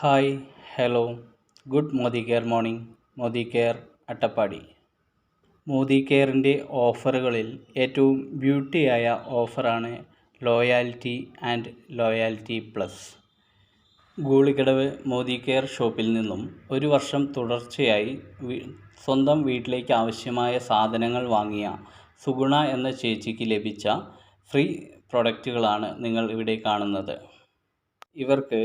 Hi hello good Modi care morning Modi care Attappadi. Modi കെയറിന്റെ ഓഫറുകളിൽ ഏറ്റവും ബ്യൂട്ടിയായ ഓഫറാണ് loyalty and loyalty plus Goolikkadavu Modi care ഷോപ്പിൽ നിന്നും ഒരു വർഷം തുടർച്ചയായി സ്വന്തം വീട്ടിലേക്ക് ആവശ്യമായ സാധനങ്ങൾ വാങ്ങിയ സുഗുണ എന്ന ചേച്ചിക്ക് ലഭിച്ച ഫ്രീ പ്രൊഡക്റ്റുകളാണ് നിങ്ങൾ ഇവിടെ കാണുന്നത്. ഇവർക്ക്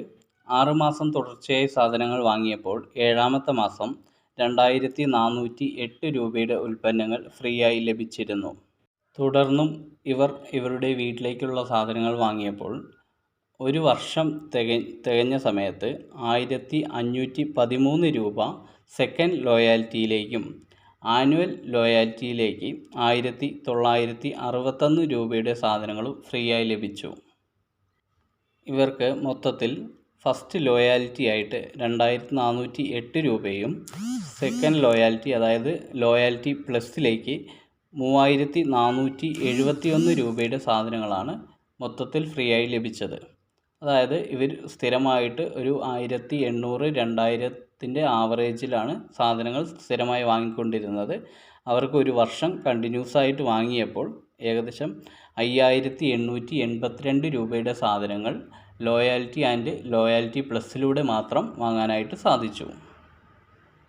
ആറുമാസം തുടർച്ചയായി സാധനങ്ങൾ വാങ്ങിയപ്പോൾ ഏഴാമത്തെ മാസം രണ്ടായിരത്തി നാനൂറ്റി എട്ട് രൂപയുടെ ഉൽപ്പന്നങ്ങൾ ഫ്രീ ആയി ലഭിച്ചിരുന്നു. തുടർന്നും ഇവർ ഇവരുടെ വീട്ടിലേക്കുള്ള സാധനങ്ങൾ വാങ്ങിയപ്പോൾ ഒരു വർഷം തിക തികഞ്ഞ സമയത്ത് ആയിരത്തി അഞ്ഞൂറ്റി പതിമൂന്ന് രൂപ സെക്കൻഡ് ലോയാലിറ്റിയിലേക്കും ആനുവൽ ലോയാലിറ്റിയിലേക്ക് ആയിരത്തി തൊള്ളായിരത്തി അറുപത്തൊന്ന് രൂപയുടെ സാധനങ്ങളും ഫ്രീ ആയി ലഭിച്ചു. ഇവർക്ക് മൊത്തത്തിൽ ഫസ്റ്റ് ലോയാലിറ്റി ആയിട്ട് രണ്ടായിരത്തി നാനൂറ്റി എട്ട് രൂപയും സെക്കൻഡ് ലോയാലിറ്റി അതായത് ലോയാലിറ്റി പ്ലസിലേക്ക് മൂവായിരത്തി നാനൂറ്റി എഴുപത്തി ഒന്ന് രൂപയുടെ സാധനങ്ങളാണ് മൊത്തത്തിൽ ഫ്രീ ആയി ലഭിച്ചത്. അതായത് ഇവർ സ്ഥിരമായിട്ട് ഒരു ആയിരത്തി എണ്ണൂറ് രണ്ടായിരത്തിന്റെ ആവറേജിലാണ് സാധനങ്ങൾ സ്ഥിരമായി വാങ്ങിക്കൊണ്ടിരുന്നത്. അവർക്ക് ഒരു വർഷം കണ്ടിന്യൂസ് ആയിട്ട് വാങ്ങിയപ്പോൾ ഏകദേശം അയ്യായിരത്തി എണ്ണൂറ്റി എൺപത്തിരണ്ട് രൂപയുടെ സാധനങ്ങൾ ലോയാലിറ്റി ആൻഡ് ലോയാലിറ്റി പ്ലസിലൂടെ മാത്രം വാങ്ങാനായിട്ട് സാധിച്ചു.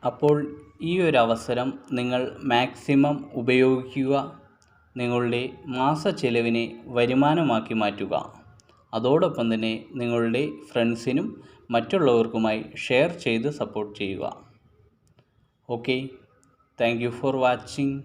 അപ്പോൾ ഈ ഒരു അവസരം നിങ്ങൾ മാക്സിമം ഉപയോഗിക്കുക. നിങ്ങളുടെ മാസ ചെലവിനെ വരുമാനമാക്കി മാറ്റുക. അതോടൊപ്പം തന്നെ നിങ്ങളുടെ ഫ്രണ്ട്സിനും മറ്റുള്ളവർക്കുമായി ഷെയർ ചെയ്ത് സപ്പോർട്ട് ചെയ്യുക. ഓക്കെ. Thank for watching.